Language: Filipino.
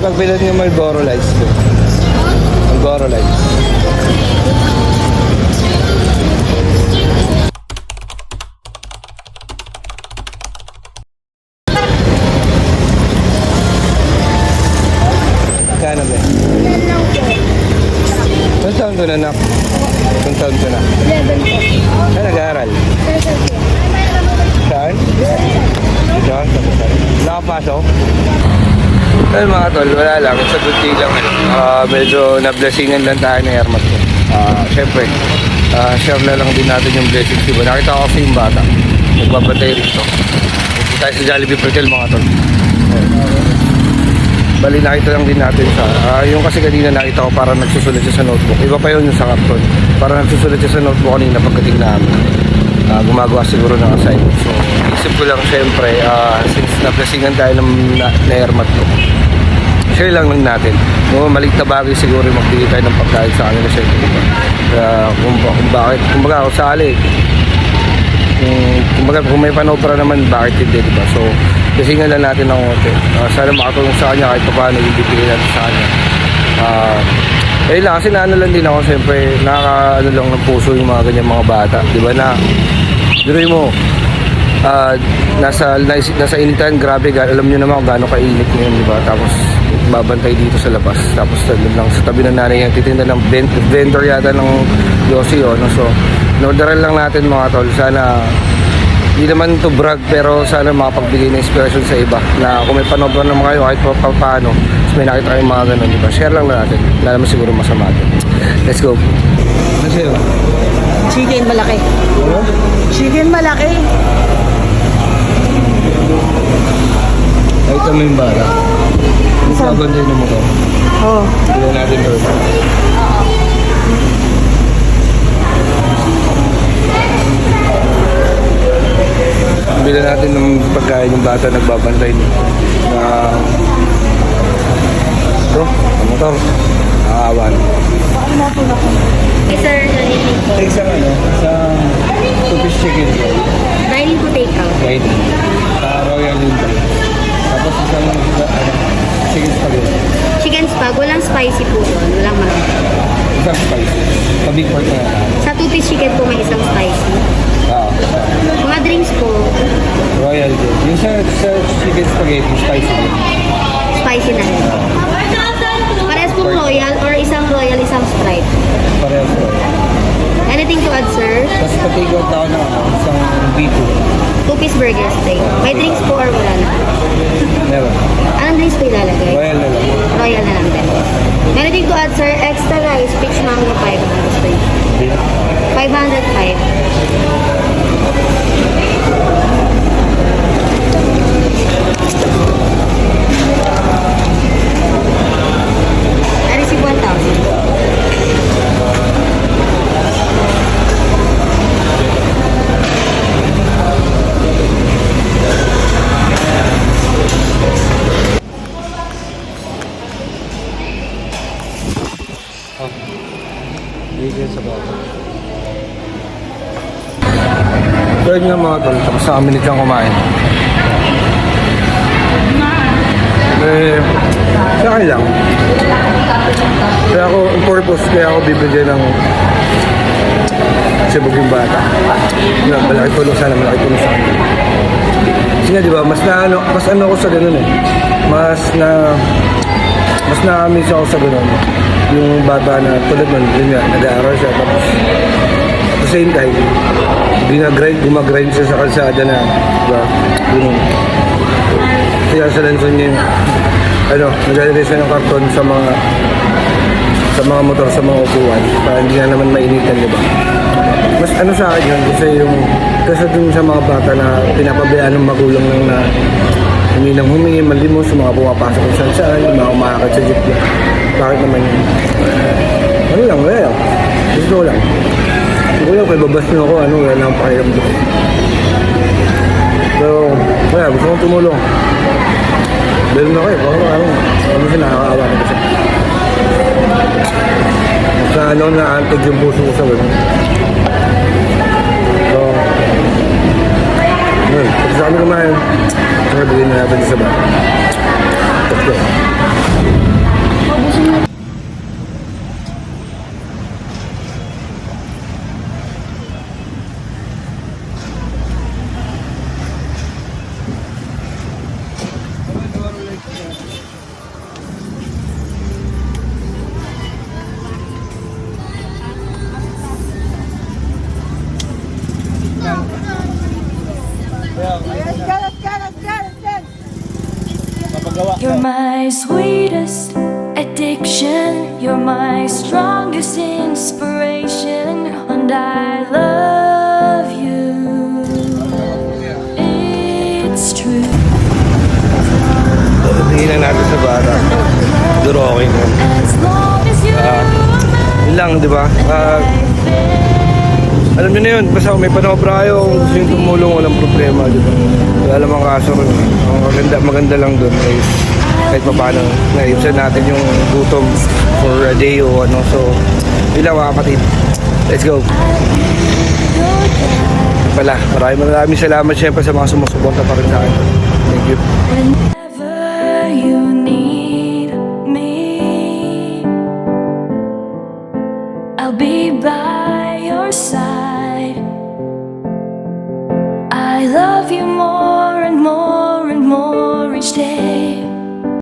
kabilang yung Marlboro Lights ko. Marlboro Lights. Kano ba? Ilang taon ko na nak? Ilang taon ko na? 11 po. Saan nag-aaral? Po. Saan? Dito? Nakapasok? Well mga tol, wala lang. Sa good day lang. Ah, medyo na-blessingan lang tayo ng Hermat ko. Ah, Siyempre, ah, share na lang din natin yung blessings. Diba? Nakita ko kasi yung bata. Nagbabantay rito. Dito tayo sa Jollibee Pretel mga tol. Bali nakita lang din natin sa ah, yung kasi kanina nakita ko parang nagsusulat siya sa notebook. Iba pa yun yung sa karton. Parang nagsusulat siya sa notebook kanina pagdating namin. Ah, gumagawa siguro ng assignment. So, isip ko lang syempre, ah, since naplasingan tayo ng na, na airmat ko, share lang lang natin. No, maliit na bagay siguro magbigay tayo ng pagkain sa kanila syempre. Diba? Ah, kung, kung bakit, kung baga ako sali, kung, kumbaga, kung may panopera naman, bakit hindi, di ba? So, kasi nga lang natin ng konti. Ah, sana makatulong sa kanya kahit pa paano yung bibigay natin sa kanya. Ah, ayun lang, kasi naano lang din ako, siyempre, nakaka, ano lang ng puso yung mga ganyan mga bata. Di ba na, diroy mo, ah, nasa, nasa, nasa initan, grabe, alam niyo naman kung gaano kainit ngayon, di ba? Tapos, babantay dito sa labas. Tapos, doon lang sa tabi ng nanay niya, titinda ng ven- vendor yata ng Yossi, oh, no? So, norderan lang natin mga tol. Sana, hindi naman to brag, pero sana makapagbigay ng inspiration sa iba. Na kung may panobra naman kayo, kahit pa, pa paano, tapos may nakita kayong mga ganun, di ba? Share lang natin. Wala naman siguro masama doon. Let's go. Ano sa'yo? Chicken malaki. Chicken malaki. Nakita mo yung bata. Yung pabantay ng motor. Oh. Hindi natin doon. Bila natin ng pagkain yung bata nagbabantay niya. Na Bro, ang motor. Nakakawan. Hey, sir, narinig po. Take sa ano, sa two-piece chicken roll. Dining po take out. Right. Sa Royal Lindo. Tapos isang ano, chicken spaghetti. Spag, walang spicy po doon. Walang marami. Isang spicy. Sa big part na. Sa two-piece chicken po may isang spicy. Oo. Mga drinks po, Royal din. Yung sa, sa chicken spaghetti, spicy din. spicy na rin. Parehas po royal or isang royal, isang sprite. Parehas ko. Anything to add, sir? Tapos patigo ako ng ano, isang B2. Two-piece burger steak. May drinks po or wala na? Meron. Anong drinks po ilalagay? Royal na trial na natin. Meron to add, sir, extra rice, peach mango pie. 505. 505. Bigyan sa bata. So yun nga mga tol, tapos sa minutes lang kumain. Eh, sa akin lang. Kaya ako, ang purpose, kaya ako bibigyan ng sibog yung bata. Yun, malaki tulong sana, malaki tulong sa akin. Kasi nga, di ba, mas na ano, mas ano ako sa ganun eh. Mas na, mas na-amaze ako sa ganun. Yung bata na tulad nun, yun nga, nag-aaral siya. Tapos, at the same time, ginagrind, gumagrind siya sa kalsada na, di ba, yun. Kaya sa lanson niya, ano, naglalagay siya ng karton sa mga, sa mga motor, sa mga upuan, para hindi nga naman mainitan, di ba? Mas ano sa akin yun, kasi yung, kasi dun sa mga bata na pinapabayaan ng magulang lang na humingi ng humingi, malimos, yung mga pumapasok kung saan saan, yung mga umakakad sa jeep na. Bakit naman yun? Ano lang, wala lang. Gusto ko lang. Gusto ko lang, kay babas nyo ako, ano, wala lang pakiramdam. Pero, wala, gusto kong tumulong. Dahil na kayo, baka ano, ano siya nakakaawa na kasi. Sa ano, naantog yung puso ko sa ganun. Sa kami kumain, sabi na natin sa bata. Let's sweetest addiction. You're my strongest inspiration, and I love you. It's true. Tingin lang natin sa bata. Siguro okay na. As long as you Yun lang, di ba? Ah, alam niyo na yun, basta may panobra kayo, kung gusto nyo tumulong, walang problema, di ba? Wala namang kaso rin. Ang maganda, maganda lang doon is kahit pa paano, naibsan natin yung gutom for a day o ano. So, yun lang mga kapatid. Let's go. Pala, maraming maraming salamat syempre sa mga sumusuporta pa rin sa akin. Thank you.